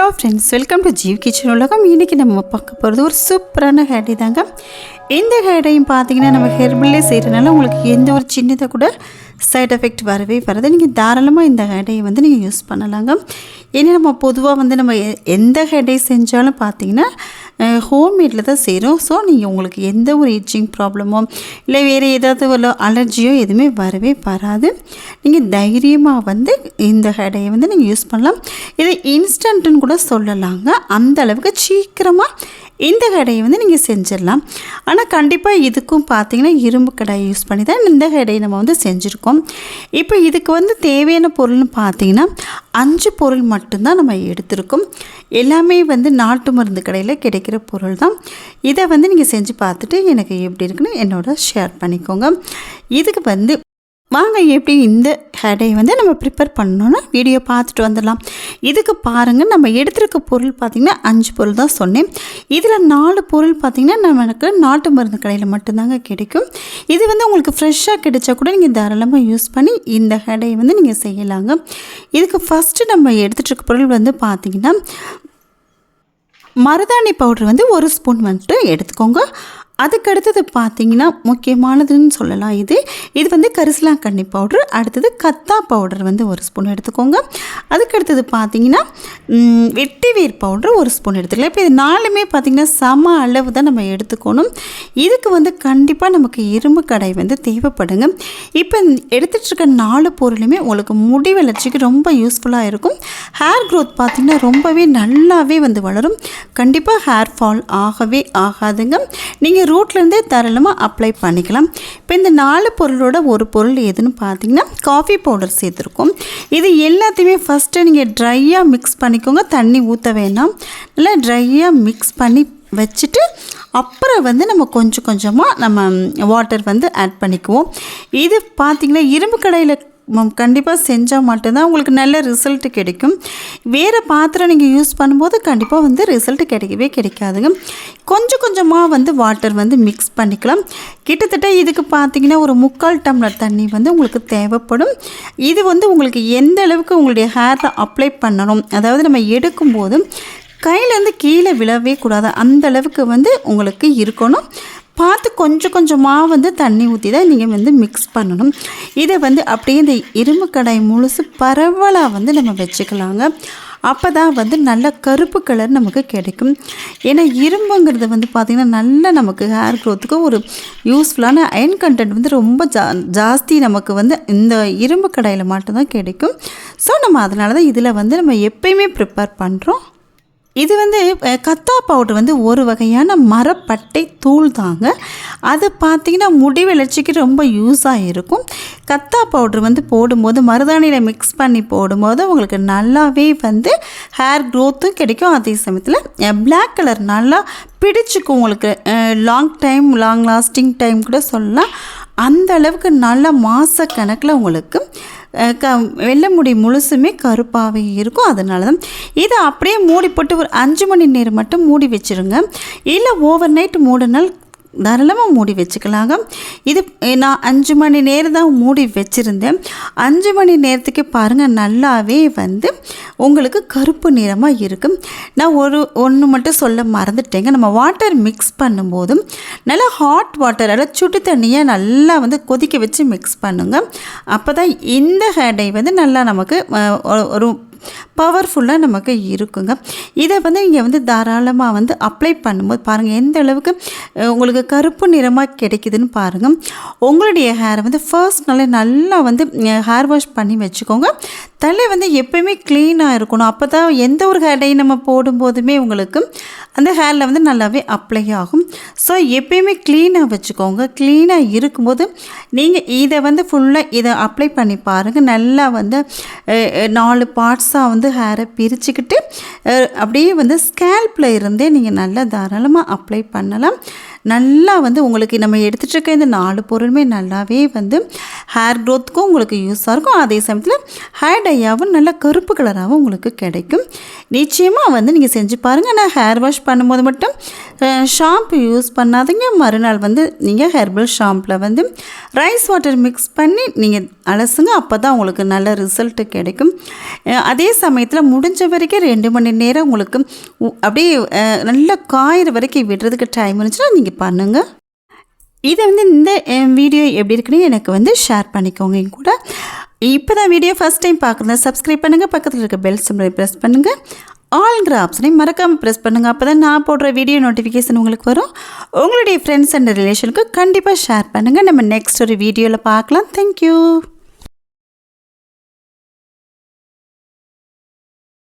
Hello friends welcome to Jeev kitchen உலகம். இன்றைக்கி நம்ம பார்க்க போகிறது ஒரு சூப்பரான ஹேடை தாங்க. இந்த ஹேடையும் பார்த்தீங்கன்னா நம்ம ஹெர்பிளே செய்கிறனால உங்களுக்கு எந்த ஒரு சின்னதை கூட சைட் எஃபெக்ட் வரவே வராது. நீங்கள் தாராளமாக இந்த ஹேடையை வந்து நீங்கள் யூஸ் பண்ணலாங்க. ஏன்னா நம்ம பொதுவாக வந்து நம்ம எ- எந்த ஹேடை செஞ்சாலும் பார்த்தீங்கன்னா ஹோம்மேடில் தான் செய்கிறோம் ஸோ நீங்கள் உங்களுக்கு எந்த ஒரு இச்சிங் ப்ராப்ளமோ இல்லை வேறு ஏதாவது ஒரு அலர்ஜியோ எதுவுமே வரவே வராது. நீங்கள் தைரியமாக வந்து இந்த ஹேடையை வந்து நீங்கள் யூஸ் பண்ணலாம். இதை இன்ஸ்டன்ட்டுன்னு கூட சொல்லலாங்க. அந்த அளவுக்கு சீக்கிரமாக இந்த கடையை வந்து நீங்கள் செஞ்சிடலாம். ஆனால் கண்டிப்பாக இதுக்கும் பார்த்தீங்கன்னா இரும்பு கடாயை யூஸ் பண்ணி தான் இந்த கடையை நம்ம வந்து செஞ்சுருக்கோம். இப்போ இதுக்கு வந்து தேவையான பொருள்னு பார்த்தீங்கன்னா அஞ்சு பொருள் மட்டும்தான் நம்ம எடுத்திருக்கோம். எல்லாமே வந்து நாட்டு மருந்து கடையில் கிடைக்கிற பொருள் தான். இதை வந்து நீங்கள் செஞ்சு பார்த்துட்டு எனக்கு எப்படி இருக்குன்னு என்னோட ஷேர் பண்ணிக்கோங்க. இதுக்கு வந்து வாங்க எப்படி இந்த ஹேடை வந்து நம்ம ப்ரிப்பேர் பண்ணோன்னா வீடியோ பார்த்துட்டு வந்துடலாம். இதுக்கு பாருங்கள் நம்ம எடுத்துருக்க பொருள் பார்த்திங்கன்னா அஞ்சு பொருள் தான் சொன்னேன். இதில் நாலு பொருள் பார்த்திங்கன்னா நமக்கு நாட்டு மருந்து கடையில் மட்டும்தாங்க கிடைக்கும். இது வந்து உங்களுக்கு ஃப்ரெஷ்ஷாக கிடைச்சா கூட நீங்கள் தாராளமாக யூஸ் பண்ணி இந்த ஹேடையை வந்து நீங்கள் செய்யலாங்க. இதுக்கு ஃபஸ்ட்டு நம்ம எடுத்துகிட்டு இருக்க பொருள் வந்து பார்த்திங்கன்னா மருதாணி பவுடர் வந்து ஒரு ஸ்பூன் வந்துட்டு எடுத்துக்கோங்க. அதுக்கு அடுத்தது பார்த்தீங்கன்னா முக்கியமானதுன்னு சொல்லலாம் இது. இது வந்து கரிசலாங்கண்ணி பவுடர் அடுத்தது கத்தா பவுடர் வந்து ஒரு ஸ்பூன் எடுத்துக்கோங்க. அதுக்கு அடுத்தது பார்த்தீங்கன்னா வெட்டி வேர் பவுடர் ஒரு ஸ்பூன் எடுத்துக்கலாம். இப்போ இது நாலுமே பார்த்தீங்கன்னா சம அளவு தான் நம்ம எடுத்துக்கணும். இதுக்கு வந்து கண்டிப்பாக நமக்கு இரும்பு கடை வந்து தேவைப்படுங்க. இப்போ எடுத்துகிட்ருக்க நாலு பொருளுமே உங்களுக்கு முடி வளர்ச்சிக்கு ரொம்ப யூஸ்ஃபுல்லாக இருக்கும். ஹேர் க்ரோத் பார்த்திங்கன்னா ரொம்பவே நல்லாவே வந்து வளரும். கண்டிப்பாக ஹேர் ஃபால் ஆகவே ஆகாதுங்க. நீங்கள் ரூட்லேருந்தே தாராளமாக அப்ளை பண்ணிக்கலாம். இப்போ இந்த நாலு பொருளோட ஒரு பொருள் எதுன்னு பார்த்தீங்கன்னா காஃபி பவுடர் சேர்த்துருக்கோம். இது எல்லாத்தையுமே ஃபஸ்ட்டு நீங்கள் ட்ரையாக மிக்ஸ் பண்ணிக்கோங்க. தண்ணி ஊற்ற வேணாம். நல்லா ட்ரையாக மிக்ஸ் பண்ணி வச்சுட்டு அப்புறம் வந்து நம்ம கொஞ்சம் கொஞ்சமாக நம்ம வாட்டர் வந்து ஆட் பண்ணிக்குவோம். இது பார்த்திங்கன்னா இரும்பு கடையில் கண்டிப்பாக செஞ்சால் மட்டும்தான் உங்களுக்கு நல்ல ரிசல்ட் கிடைக்கும். வேறு பாத்திரம் நீங்கள் யூஸ் பண்ணும்போது கண்டிப்பாக வந்து ரிசல்ட் கிடைக்கவே கிடைக்காதுங்க. கொஞ்சம் கொஞ்சமாக வந்து வாட்டர் வந்து மிக்ஸ் பண்ணிக்கலாம். கிட்டத்தட்ட இதுக்கு பார்த்தீங்கன்னா ஒரு முக்கால் டம்ளர் தண்ணி வந்து உங்களுக்கு தேவைப்படும். இது வந்து உங்களுக்கு எந்த அளவுக்கு உங்களுடைய ஹேரில் அப்ளை பண்ணணும் அதாவது நம்ம எடுக்கும்போது கையிலேருந்து கீழே விழவே கூடாது. அந்த அளவுக்கு வந்து உங்களுக்கு இருக்கணும். பார்த்து கொஞ்சம் கொஞ்சமாக வந்து தண்ணி ஊற்றி தான் நீங்கள் வந்து மிக்ஸ் பண்ணணும். இதை வந்து அப்படியே இந்த இரும்பு கடாய் முழுசு பரவலாக வந்து நம்ம வச்சுக்கலாங்க. அப்போ தான் வந்து நல்ல கருப்பு கலர் நமக்கு கிடைக்கும். ஏன்னா இரும்புங்கிறது வந்து பார்த்திங்கன்னா நல்ல நமக்கு ஹேர் க்ரோத்துக்கு ஒரு யூஸ்ஃபுல்லான அயன் கண்டென்ட் வந்து ரொம்ப ஜா ஜாஸ்தி நமக்கு வந்து இந்த இரும்பு கடையில் மட்டும்தான் கிடைக்கும். ஸோ நம்ம அதனால தான் இதில் வந்து நம்ம எப்பயுமே ப்ரிப்பேர் பண்ணுறோம் இது வந்து கத்தா பவுடர் வந்து ஒரு வகையான மரப்பட்டை தூள் தாங்க. அது பார்த்திங்கன்னா முடி வளர்ச்சிக்கு ரொம்ப யூஸாக இருக்கும். கத்தா பவுடர் வந்து போடும்போது மருதாணியில் மிக்ஸ் பண்ணி போடும்போது உங்களுக்கு நல்லாவே வந்து ஹேர் க்ரோத்தும் கிடைக்கும். அதே சமயத்தில் பிளாக் கலர் நல்லா பிடிச்சிக்கும் உங்களுக்கு. Long time long lasting time கூட சொல்லலாம். அந்த அளவுக்கு நல்ல மாத கணக்கில் உங்களுக்கு க வெள்ளை முடி முழுசுமே கருப்பாகவே இருக்கும். அதனால தான் இதை அப்படியே மூடி போட்டு ஒரு அஞ்சு மணி நேரம் மட்டும் மூடி வச்சிருங்க. இல்லை ஓவர் நைட் மூடினால் தாராளமாக மூடி வச்சுக்கலாங்க. இது நான் அஞ்சு மணி நேரம் தான் மூடி வச்சுருந்தேன். அஞ்சு மணி நேரத்துக்கு பாருங்கள் நல்லாவே வந்து உங்களுக்கு கருப்பு நிறமாக இருக்கும் நான் ஒரு ஒன்று மட்டும் சொல்ல மறந்துட்டேங்க. நம்ம வாட்டர் மிக்ஸ் பண்ணும்போதும் நல்லா ஹாட் வாட்டர் நல்லா சுட்டு தண்ணியை நல்லா வந்து கொதிக்க வச்சு மிக்ஸ் பண்ணுங்கள் அப்போ தான் இந்த ஹேடை வந்து நல்லா நமக்கு ஒரு பவர்ஃபுல்லாக நமக்கு இருக்குங்க. இதை வந்து இங்கே வந்து தாராளமாக வந்து அப்ளை பண்ணும்போது பாருங்கள் எந்த அளவுக்கு உங்களுக்கு கருப்பு நிறமாக கிடைக்குதுன்னு பாருங்கள் உங்களுடைய ஹேரை வந்து ஃபர்ஸ்ட் நாளே நல்லா வந்து ஹேர் வாஷ் பண்ணி வச்சுக்கோங்க. தலை வந்து எப்பயுமே க்ளீனாக இருக்கணும். அப்போ தான் எந்த ஒரு ஹேர் டை நம்ம போடும்போதுமே உங்களுக்கு அந்த ஹேரில் வந்து நல்லாவே அப்ளை ஆகும். ஸோ எப்பயுமே க்ளீனாக வச்சுக்கோங்க. க்ளீனாக இருக்கும்போது நீங்கள் இதை வந்து ஃபுல்லாக இதை அப்ளை பண்ணி பாருங்கள் நல்லா வந்து நாலு பார்ட்ஸ் லாஸாக வந்து ஹேரை பிரிச்சுக்கிட்டு அப்படியே வந்து ஸ்கேல்பில் இருந்தே நீங்கள் நல்லா தாராளமாக அப்ளை பண்ணலாம். நல்லா வந்து உங்களுக்கு நம்ம எடுத்துகிட்டு இருக்க இந்த நாலு பொருளுமே நல்லாவே வந்து ஹேர் க்ரோத்துக்கும் உங்களுக்கு யூஸாக இருக்கும். அதே சமயத்தில் ஹேர் டையாகவும் நல்ல கருப்பு கலராகவும் உங்களுக்கு கிடைக்கும். நிச்சயமாக வந்து நீங்கள் செஞ்சு பாருங்கள் ஆனால் ஹேர் வாஷ் பண்ணும்போது மட்டும் ஷாம்பு யூஸ் பண்ணாதீங்க. மறுநாள் வந்து நீங்கள் ஹெர்பல் ஷாம்பில் வந்து ரைஸ் வாட்டர் மிக்ஸ் பண்ணி நீங்கள் அலசுங்க. அப்போ தான் உங்களுக்கு நல்ல ரிசல்ட்டு கிடைக்கும். அதே சமயத்தில் முடிஞ்ச வரைக்கும் ரெண்டு மணி நேரம் உங்களுக்கு அப்படியே நல்லா காயிற வரைக்கும் விடுறதுக்கு டைம் இருந்துச்சுன்னா நீங்கள் பண்ணுங்கள் இதை வந்து இந்த வீடியோ எப்படி இருக்குன்னு எனக்கு வந்து ஷேர் பண்ணிக்கோங்க. என் கூட இப்போ தான் வீடியோ ஃபஸ்ட் டைம் பார்க்குறேன் சப்ஸ்கிரைப் பண்ணுங்கள் பக்கத்தில் இருக்க பெல் சிம்பிளை ப்ரெஸ் பண்ணுங்கள் ஆல்ங்கிற ஆப்ஷனை மறக்காமல் ப்ரெஸ் பண்ணுங்கள் அப்போ தான் நான் போடுற வீடியோ நோட்டிஃபிகேஷன் உங்களுக்கு வரும். உங்களுடைய ஃப்ரெண்ட்ஸ் அண்ட் ரிலேஷனுக்கு கண்டிப்பாக ஷேர் பண்ணுங்கள் நம்ம நெக்ஸ்ட் ஒரு வீடியோவில் பார்க்கலாம். தேங்க்யூ